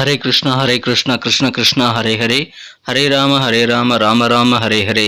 ஹரே கிருஷ்ணா ஹரே கிருஷ்ணா கிருஷ்ண கிருஷ்ணா ஹரே ஹரே. ஹரே ராம ஹரே ராம ராம ராம ஹரே ஹரே.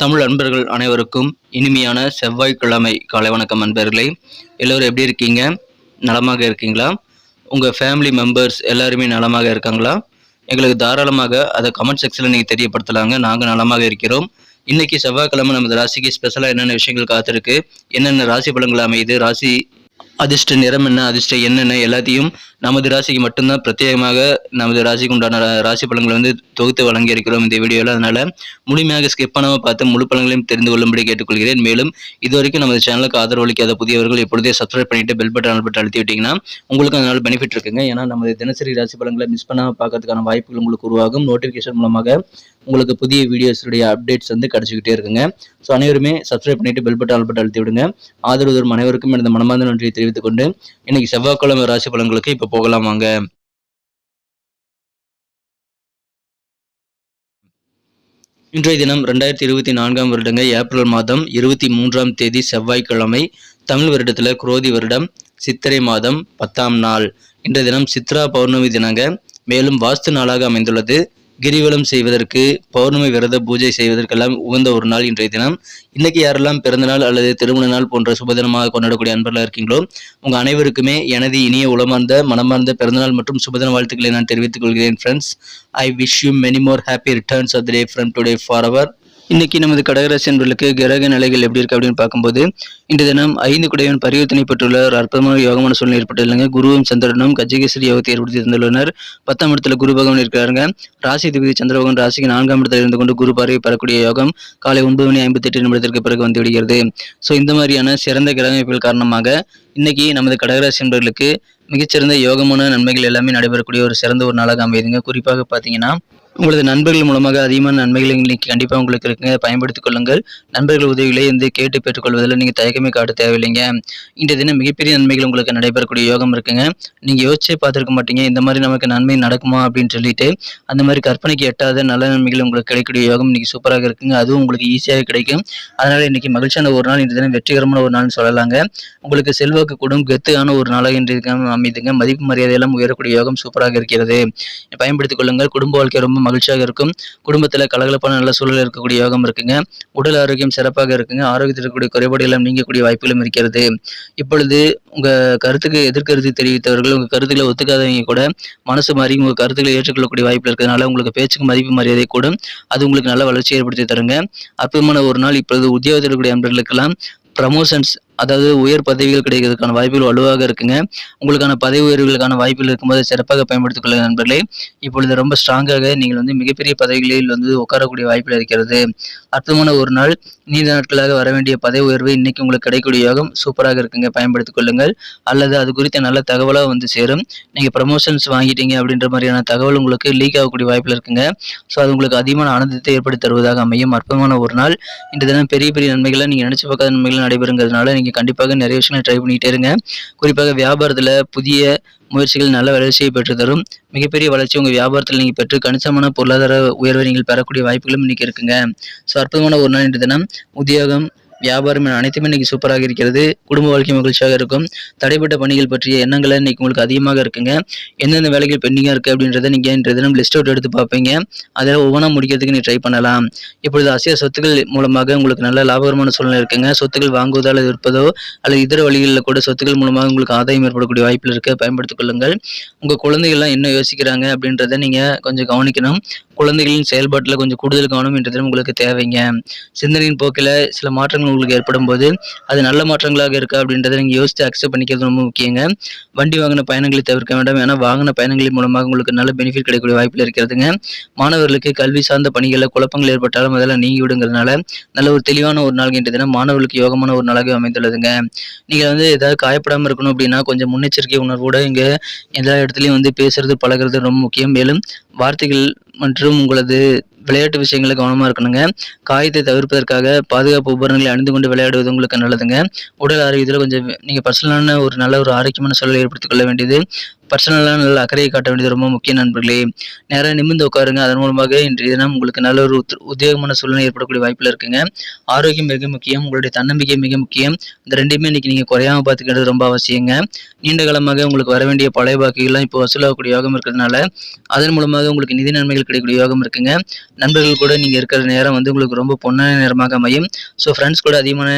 தமிழ் அன்பர்கள் அனைவருக்கும் இனிமையான செவ்வாய்க்கிழமை காலை வணக்கம் அன்பர்களே. எல்லோரும் எப்படி இருக்கீங்க? நலமாக இருக்கீங்களா? உங்கள் ஃபேமிலி மெம்பர்ஸ் எல்லாருமே நலமாக இருக்காங்களா? எங்களுக்கு தாராளமாக அதை கமெண்ட் செக்ஷனில் நீங்கள் தெரியப்படுத்தலாங்க. நாங்கள் நலமாக இருக்கிறோம். இன்னைக்கு செவ்வாய்க்கிழமை நமது ராசிக்கு ஸ்பெஷலாக என்னென்ன விஷயங்கள் காத்திருக்கு? என்னென்ன ராசி பலன்கள் அமையுது? ராசி அதிர்ஷ்ட நிறம் என்ன? அதிர்ஷ்ட என்னென்ன எல்லாத்தையும் நமது ராசிக்கு மட்டும்தான் பிரத்யேகமாக நமது ராசிக்கு உண்டான ராசி பலன்களை வந்து தொகுத்து வழங்கி இருக்கிறோம் இந்த வீடியோவில் அதனால் முழுமையாக ஸ்கிப் பண்ணாமல் பார்த்து முழு பலன்களையும் தெரிந்து கொள்ளும்படி கேட்டுக்கொள்கிறேன். மேலும் இதுவரைக்கும் நமது சேனலுக்கு ஆதரவு அளிக்காத புதியவர்கள் எப்பொழுதே சப்ஸ்கிரைப் பண்ணிட்டு பெல் பட்டன் பட்டன் அழுத்தி விட்டீங்கன்னா உங்களுக்கு அதனால் பெனிஃபிட் இருக்குங்க. ஏன்னா நமது தினசரி ராசி பலன்களை மிஸ் பண்ணாமல் பார்க்கறதுக்கான வாய்ப்புகள் உங்களுக்கு உருவாகும். நோட்டிஃபிகேஷன் மூலமாக உங்களுக்கு புதிய வீடியோஸுடைய அப்டேட்ஸ் வந்து கிடைச்சிக்கிட்டே இருக்குங்க. ஸோ அனைவருமே சப்ஸ்கிரைப் பண்ணிட்டு பெல் பட்டன் பட்டன் அழுத்தி விடுங்க. ஆதரவு அனைவருக்கும் எனது மனமார்ந்த நன்றியை தெரிவித்துக் கொண்டு இன்னைக்கு செவ்வாய்க்கிழமை ராசி பலன்களுக்கு இப்போ போகலாம் வாங்க இன்றைய தினம் ரெண்டாயிரத்தி இருபத்தி நான்காம் வருடங்க ஏப்ரல் மாதம் இருபத்தி மூன்றாம் தேதி செவ்வாய்க்கிழமை தமிழ் வருடத்தில் குரோதி வருடம் சித்திரை மாதம் பத்தாம் நாள். இன்றைய தினம் சித்ரா பௌர்ணமி தினங்க மேலும் வாஸ்து நாளாக அமைந்துள்ளது. கிரிவலம் செய்வதற்கு பௌர்ணமி விரத பூஜை செய்வதற்கெல்லாம் உகந்த ஒரு நாள் இன்றைய தினம். இன்னைக்கு யாரெல்லாம் பிறந்தநாள் அல்லது திருமண நாள் போன்ற சுபதினமாக கொண்டாடக்கூடிய அன்பர்களாக இருக்கீங்களோ உங்க அனைவருக்குமே எனது இனிய உளமார்ந்த மனமார்ந்த பிறந்தநாள் மற்றும் சுபதின வாழ்த்துக்களை நான் தெரிவித்துக் கொள்கிறேன் friends I wish you many more happy returns of the day from today for our இன்னைக்கு நமது கடகராசி என்பர்களுக்கு கிரக நிலைகள் எப்படி இருக்கு அப்படின்னு பார்க்கும்போது இன்று தினம் ஐந்து குடையவன் பரிவர்த்தனை பெற்றுள்ள ஒரு அற்புதமான யோகமான சூழ்நிலை ஏற்பட்டுள்ளங்க குருவும் சந்திரனும் கஜகேசரி யோகத்தை ஏற்படுத்தி தந்துள்ளனர். பத்தாம் இடத்துல குரு பகவான் இருக்கிறாங்க ராசி திபதி சந்திரபகவான் ராசிக்கு நான்காம் இடத்துல இருந்து கொண்டு குரு பார்வை பெறக்கூடிய யோகம் காலை ஒன்பது மணி ஐம்பத்தி எட்டு நிமிடத்திற்கு பிறகு வந்து விடுகிறது. ஸோ இந்த மாதிரியான சிறந்த கிரகமைப்புகள் காரணமாக இன்னைக்கு நமது கடகராசி என்பர்களுக்கு மிகச்சிறந்த யோகமான நன்மைகள் எல்லாமே நடைபெறக்கூடிய ஒரு சிறந்த ஒரு நாளாக அமையுதுங்க. குறிப்பாக பார்த்தீங்கன்னா உங்களது நண்பர்கள் மூலமாக அதிகமான நன்மைகள் இன்னைக்கு கண்டிப்பாக உங்களுக்கு இருக்குங்க. பயன்படுத்திக் கொள்ளுங்கள். நண்பர்கள் உதவிகளை வந்து கேட்டு பெற்றுக்கொள்வதில் நீங்கள் தயக்கமே காட்ட தேவையில்லைங்க. இன்றைய தினம் மிகப்பெரிய நன்மைகள் உங்களுக்கு நடைபெறக்கூடிய யோகம் இருக்குங்க. நீங்கள் யோசிச்சே பார்த்துருக்க மாட்டீங்க. இந்த மாதிரி நமக்கு நன்மை நடக்குமா அப்படின்னு சொல்லிட்டு அந்த மாதிரி கற்பனைக்கு எட்டாத நல்ல நன்மைகள் உங்களுக்கு கிடைக்கக்கூடிய யோகம் இன்னைக்கு சூப்பராக இருக்குங்க. அதுவும் உங்களுக்கு ஈஸியாக கிடைக்கும். அதனால் இன்னைக்கு மகிழ்ச்சியான ஒரு நாள் இன்றைய தினம் வெற்றிகரமான ஒரு நாள்னு சொல்லலாங்க. உங்களுக்கு செல்வாக்கு கூடும். கெத்தான ஒரு நாளாக இன்றைய அமைதுங்க. மதிப்பு மரியாதையெல்லாம் உயரக்கூடிய யோகம் சூப்பராக இருக்கிறது. பயன்படுத்திக் கொள்ளுங்கள். குடும்ப வாழ்க்கை ரொம்ப மகிழ்ச்சியாக இருக்கும். குடும்பத்தில் கலகலப்பான நல்ல சூழல் இருக்கக்கூடிய யோகம் இருக்குங்க. உடல் ஆரோக்கியம் சிறப்பாக இருக்குங்க. ஆரோக்கியத்தில் இருக்கக்கூடிய குறைபாடு எல்லாம் நீங்கக்கூடிய வாய்ப்புகளும் இருக்கிறது. இப்பொழுது உங்க கருத்துக்கு எதிர்கருத்து தெரிவித்தவர்கள் உங்கள் கருத்துக்களை ஒத்துக்காதவங்க கூட மனசு மாறி உங்கள் கருத்துக்களை ஏற்றுக்கொள்ளக்கூடிய வாய்ப்பு இருக்கிறதுனால உங்களுக்கு பேச்சுக்கு மதிப்பு மரியாதை கூடும். அது உங்களுக்கு நல்ல வளர்ச்சி ஏற்படுத்தி தருங்க. அற்புதமான ஒரு நாள் இப்பொழுது உத்தியோகத்தில் இருக்கக்கூடிய அன்பர்களுக்கெல்லாம். ப்ரமோஷன்ஸ் அதாவது உயர் பதவிகள் கிடைக்கிறதுக்கான வாய்ப்புகள் வலுவாக இருக்குங்க. உங்களுக்கான பதவி உயர்வுகளுக்கான வாய்ப்புகள் இருக்கும்போது சிறப்பாக பயன்படுத்திக் கொள்ளுங்க நண்பர்களே. இப்பொழுது ரொம்ப ஸ்ட்ராங்காக நீங்கள் வந்து மிகப்பெரிய பதவிகளில் வந்து உட்காரக்கூடிய வாய்ப்பில் இருக்கிறது. அர்த்தமான ஒரு நாள். நீண்ட நாட்களாக வர வேண்டிய பதவி உயர்வு இன்னைக்கு உங்களுக்கு கிடைக்கக்கூடிய யோகம் சூப்பராக இருக்குங்க. பயன்படுத்திக் கொள்ளுங்கள். அல்லது அது குறித்த நல்ல தகவலாக வந்து சேரும். நீங்கள் ப்ரமோஷன்ஸ் வாங்கிட்டீங்க அப்படின்ற மாதிரியான தகவல் உங்களுக்கு லீக் ஆகக்கூடிய வாய்ப்பில் இருக்குங்க. ஸோ அது உங்களுக்கு அதிகமான ஆனந்தத்தை ஏற்படுத்தி தருவதாக அமையும். அற்புதமான ஒரு நாள். இந்த தினம் பெரிய பெரிய நன்மைகளை நீங்கள் நினச்சி பார்க்காத நன்மைகளை நடைபெறுங்கிறதுனால நீங்கள் கண்டிப்பாக நிறைய விஷயங்களை ட்ரை பண்ணிகிட்டே இருங்க. குறிப்பாக வியாபாரத்தில் புதிய முயற்சிகள் நல்ல வளர்ச்சியை பெற்று தரும் மிகப்பெரிய வளர்ச்சி உங்கள் வியாபாரத்தில் நீங்கள் பெற்று கணிசமான பொருளாதார உயர்வை நீங்கள் பெறக்கூடிய வாய்ப்புகளும் இன்றைக்கி இருக்குங்க. ஸோ அற்புதமான ஒரு நாள் இன்று தினம். உத்தியோகம் வியாபாரம் என அனைத்துமே இன்னைக்கு சூப்பராக இருக்கிறது. குடும்ப வாழ்க்கை மகிழ்ச்சியாக இருக்கும். தடைப்பட்ட பணிகள் பற்றிய எண்ணங்கள் இன்னைக்கு உங்களுக்கு அதிகமாக இருக்குங்க. எந்தெந்த வேலைகள் பெண்டிங்காக இருக்குது அப்படின்றத நீங்கள் இன்றைய தினம் லிஸ்ட் அவுட் எடுத்து பார்ப்பீங்க. அதில் ஒவ்வொன்றா முடிக்கிறதுக்கு நீ ட்ரை பண்ணலாம். இப்பொழுது அசிய சொத்துக்கள் மூலமாக உங்களுக்கு நல்ல லாபகரமான சூழ்நிலை இருக்குங்க. சொத்துக்கள் வாங்குவதோ அல்லது விற்பதோ அல்லது இதர வழிகளில் கூட சொத்துக்கள் மூலமாக உங்களுக்கு ஆதாயம் ஏற்படக்கூடிய வாய்ப்பில் இருக்க பயன்படுத்திக் கொள்ளுங்கள். உங்கள் குழந்தைகள்லாம் என்ன யோசிக்கிறாங்க அப்படின்றத நீங்கள் கொஞ்சம் கவனிக்கணும். குழந்தைகளின் செயல்பாட்டில் கொஞ்சம் கூடுதல் கவனம் என்ற தினம் உங்களுக்கு தேவைங்க. சிந்தனையின் போக்கில் சில மாற்றங்கள் உங்களுக்கு ஏற்படும் போது அது நல்ல மாற்றங்களாக இருக்கா அப்படின்றத நீங்கள் யோசித்து அக்செப்ட் பண்ணிக்கிறது ரொம்ப முக்கியங்க. வண்டி வாங்கின பயணங்களை தவிர்க்க வேண்டாம். ஏன்னா வாகன பயணங்களின் மூலமாக உங்களுக்கு நல்ல பெனிஃபிட் கிடைக்கக்கூடிய வாய்ப்பில் இருக்கிறதுங்க. மாணவர்களுக்கு கல்வி சார்ந்த பணிகளில் குழப்பங்கள் ஏற்பட்டாலும் அதெல்லாம் நீங்கி விடுங்கிறதுனால நல்ல ஒரு தெளிவான ஒரு நாள் என்ற தினம் மாணவர்களுக்கு யோகமான ஒரு நாளாக அமைந்துள்ளதுங்க. நீங்கள் வந்து ஏதாவது காயப்படாமல் இருக்கணும் அப்படின்னா கொஞ்சம் முன்னெச்சரிக்கை உணர்வோடு இங்கே எல்லா இடத்துலையும் வந்து பேசுறது பழகுறது ரொம்ப முக்கியம். மேலும் வார்த்தைகள் மற்றும் உங்களது விளையாட்டு விஷயங்களை கவனமாக இருக்கணுங்க. காயத்தை தவிர்ப்பதற்காக பாதுகாப்பு உபகரணங்களை அணிந்து கொண்டு விளையாடுவது உங்களுக்கு நல்லதுங்க. உடல் ஆரோக்கியத்தில் கொஞ்சம் நீங்கள் பர்சனலான ஒரு நல்ல ஒரு ஆரோக்கியமான சூழலை ஏற்படுத்திக் கொள்ள வேண்டியது. பர்சனலாக நல்ல அக்கறையை காட்ட வேண்டியது ரொம்ப முக்கிய நண்பர்களே. நேராக நிமிர்ந்து உட்காருங்க. அதன் மூலமாக இன்றைய தினம் உங்களுக்கு நல்ல ஒரு உத்தியோகமான சூழ்நிலை ஏற்படக்கூடிய வாய்ப்பில் இருக்குங்க. ஆரோக்கியம் மிக முக்கியம். உங்களுடைய தன்னம்பிக்கை மிக முக்கியம். இந்த ரெண்டுமே இன்னைக்கு நீங்கள் குறையாம பார்த்துக்கிறது ரொம்ப அவசியங்க. நீண்ட காலமாக உங்களுக்கு வர வேண்டிய பழைய பாக்கிகள்லாம் இப்போ வசூலாகக்கூடிய யோகம் இருக்கிறதுனால அதன் மூலமாக உங்களுக்கு நிதி நன்மைகள் கிடைக்கக்கூடிய யோகம் இருக்குங்க. நண்பர்கள் கூட நீங்கள் இருக்கிற நேரம் வந்து உங்களுக்கு ரொம்ப பொன்னான நேரமாக அமையும். ஸோ ஃப்ரெண்ட்ஸ் கூட அதிகமான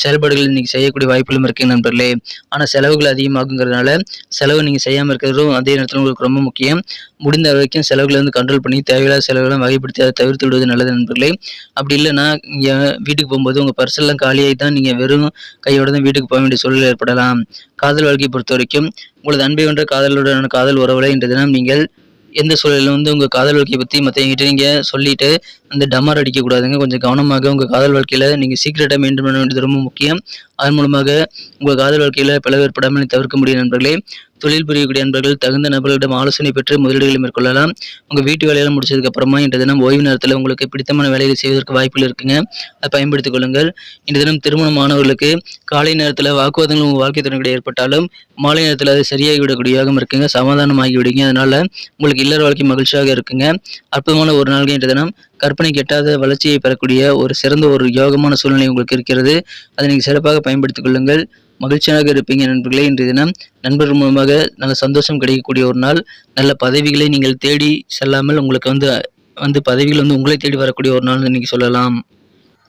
செயல்பாடுகள் இன்றைக்கி செய்யக்கூடிய வாய்ப்புகளும் இருக்குங்க நண்பர்களே. ஆனால் செலவுகள் அதிகமாகுங்கிறதுனால செலவு நீங்கள் செய்யாமல் இருக்கிறதும் அதே நேரத்தில் உங்களுக்கு ரொம்ப முக்கியம். முடிந்த வரைக்கும் செலவுகளை வந்து கண்ட்ரோல் பண்ணி தேவையில்லாத செலவுகளை வகைப்படுத்தி அதை தவிர்த்து விடுவது நல்லது நண்பர்களே. அப்படி இல்லைன்னா இங்கே வீட்டுக்கு போகும்போது உங்கள் பர்செல்லாம் காலியாகி தான் நீங்கள் வெறும் கையோட தான் வீட்டுக்கு போக வேண்டிய சூழல் ஏற்படலாம். காதல் வாழ்க்கையை பொறுத்த வரைக்கும் உங்களது அன்பை ஒன்ற காதலுடனான காதல் உறவுகளை இன்று தினம் நீங்கள் எந்த சூழலிலும் வந்து உங்கள் காதல் வாழ்க்கையை பற்றி மற்றவங்கிட்ட நீங்கள் சொல்லிட்டு அந்த டமார் அடிக்கக்கூடாதுங்க. கொஞ்சம் கவனமாக உங்கள் காதல் வாழ்க்கையில் நீங்கள் சீக்கிரட்டாக மெயின்டைன் பண்ண வேண்டியது ரொம்ப முக்கியம். அதன் மூலமாக உங்கள் காதல் வாழ்க்கையில் பிளவு ஏற்படாமல் தவிர்க்க முடியும் நண்பர்களே. தொழில் புரியக்கூடிய நண்பர்கள் தகுந்த நபர்களிடம் ஆலோசனை பெற்று முதலீடுகளை மேற்கொள்ளலாம். உங்கள் வீட்டு வேலையெல்லாம் முடிச்சதுக்கு அப்புறமா இன்று தினம் ஓய்வு நேரத்தில் உங்களுக்கு பிடித்தமான வேலைகளை செய்வதற்கு வாய்ப்புகள் இருக்குங்க. அதை பயன்படுத்திக் கொள்ளுங்கள். இன்று தினம் திருமணமானவர்களுக்கு காலை நேரத்தில் வாக்குவாதங்கள் உங்கள் வாழ்க்கை துணைக்கிட்ட ஏற்பட்டாலும் மாலை நேரத்தில் அது சரியாகி விடக்கூடிய இருக்குங்க. சமாதானமாகி விடுங்க. அதனால உங்களுக்கு இல்லற வாழ்க்கை மகிழ்ச்சியாக இருக்குங்க. அற்புதமான ஒரு நாள் இன்று தினம். கற்பனை கெட்டாத வளர்ச்சியை பெறக்கூடிய ஒரு சிறந்த ஒரு யோகமான சூழ்நிலை உங்களுக்கு இருக்கிறது. அதை நீங்கள் சிறப்பாக பயன்படுத்திக் கொள்ளுங்கள். மகிழ்ச்சியாக இருப்பீங்க நண்பர்களே இன்றைய தினம் நண்பர்கள் மூலமாக நல்ல சந்தோஷம் கிடைக்கக்கூடிய ஒரு நாள். நல்ல பதவிகளை நீங்கள் தேடி செல்லாமல் உங்களுக்கு வந்து வந்து பதவிகள் வந்து உங்களை தேடி வரக்கூடிய ஒரு நாள் நீங்கள் சொல்லலாம்.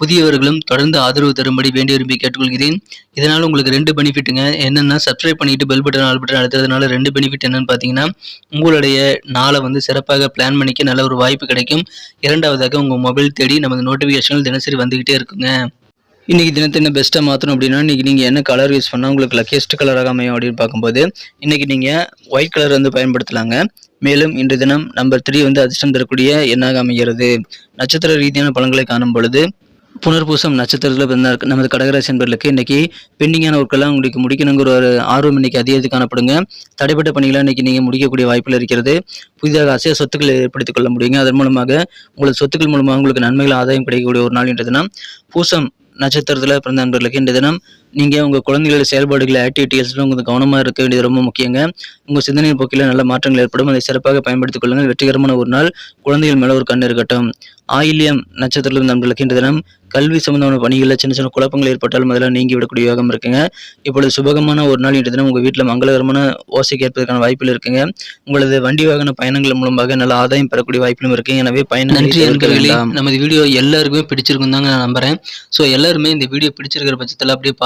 புதியவர்களும் தொடர்ந்து ஆதரவு தரும்படி வேண்டி விரும்பி கேட்டுக்கொள்கிறேன். இதனால் உங்களுக்கு ரெண்டு பெனிஃபிட்டுங்க. என்னென்னா சப்ஸ்கிரைப் பண்ணிட்டு பெல் பட்டன் ஆல் பட்டன் அழுத்துறதுனால ரெண்டு பெனிஃபிட் என்னன்னு பார்த்தீங்கன்னா உங்களுடைய நாளை வந்து சிறப்பாக பிளான் பண்ணிக்க நல்ல ஒரு வாய்ப்பு கிடைக்கும். இரண்டாவதாக உங்கள் மொபைல் தேடி நமது நோட்டிஃபிகேஷன்கள் தினசரி வந்துக்கிட்டே இருக்குங்க. இன்றைக்கி தினத்தை என்ன பெஸ்ட்டாக மாற்றணும் அப்படின்னா இன்றைக்கி நீங்கள் என்ன கலர் யூஸ் பண்ணால் உங்களுக்கு லக்கியஸ்ட் கலராக அமையும் அப்படின்னு பார்க்கும்போது இன்றைக்கி நீங்கள் ஒயிட் கலர் வந்து பயன்படுத்தலாங்க. மேலும் இன்று தினம் நம்பர் த்ரீ வந்து அதிர்ஷ்டம் தரக்கூடிய எண்ணாக அமைகிறது. நட்சத்திர ரீதியான பலன்களை காணும் பொழுது புனர்பூசம் நட்சத்திரத்தில் பிறந்த நமது கடகராசி என்பர்களுக்கு இன்னைக்கு பெண்டிங்கான ஒர்க்கெல்லாம் உங்களுக்கு முடிக்கணுங்கிற ஒரு ஆர்வம் இன்னைக்கு அதிகரித்து காணப்படுங்க. தடைப்பட்ட பணிகளாக இன்னைக்கு நீங்கள் முடிக்கக்கூடிய வாய்ப்பில் இருக்கிறது. புதிதாக அசைய சொத்துக்களை ஏற்படுத்திக் கொள்ள முடியுங்க. அதன் மூலமாக உங்களது சொத்துக்கள் மூலமாக உங்களுக்கு நன்மைகள் ஆதாயம் கிடைக்கக்கூடிய ஒரு நாள் இன்று தினம். பூசம் நட்சத்திரத்தில் பிறந்த நண்பர்களுக்கு இன்றைய தினம் நீங்கள் உங்கள் குழந்தைகளோட செயல்பாடுகள் ஆக்டிவிட்டீஸில் உங்களுக்கு கவனமாக இருக்க வேண்டியது ரொம்ப முக்கியங்க. உங்கள் சிந்தனை போக்கில் நல்ல மாற்றங்கள் ஏற்படும். அதை சிறப்பாக பயன்படுத்திக் கொள்ளுங்கள். வெற்றிகரமான ஒரு நாள் குழந்தைகள் மேலே ஒரு கண் இருக்கட்டும். ஆயில்யம் நட்சத்திரத்தில் நண்பர்களுக்கு இந்த தினம் கல்வி சம்பந்தமான பணிகளில் சின்ன சின்ன குழப்பங்கள் ஏற்பட்டாலும் அதெல்லாம் நீங்கி விடக்கூடிய யோகம் இருக்குங்க. இப்பொழுது சுபகமான ஒரு நாள் இன்று தினம் உங்கள் வீட்டில் மங்களகரமான ஓசை கேட்பதற்கான வாய்ப்பில் இருக்குங்க. உங்களது வண்டி வாகன பயணங்கள் மூலமாக நல்ல ஆதாயம் பெறக்கூடிய வாய்ப்பிலும் இருக்கு எனவே பயணம் நன்றி நமது வீடியோ எல்லாருக்குமே பிடிச்சிருக்கும் தாங்க நான் நம்புறேன். ஸோ எல்லாருமே இந்த வீடியோ பிடிச்சிருக்கிற பட்சத்தில் அப்படியே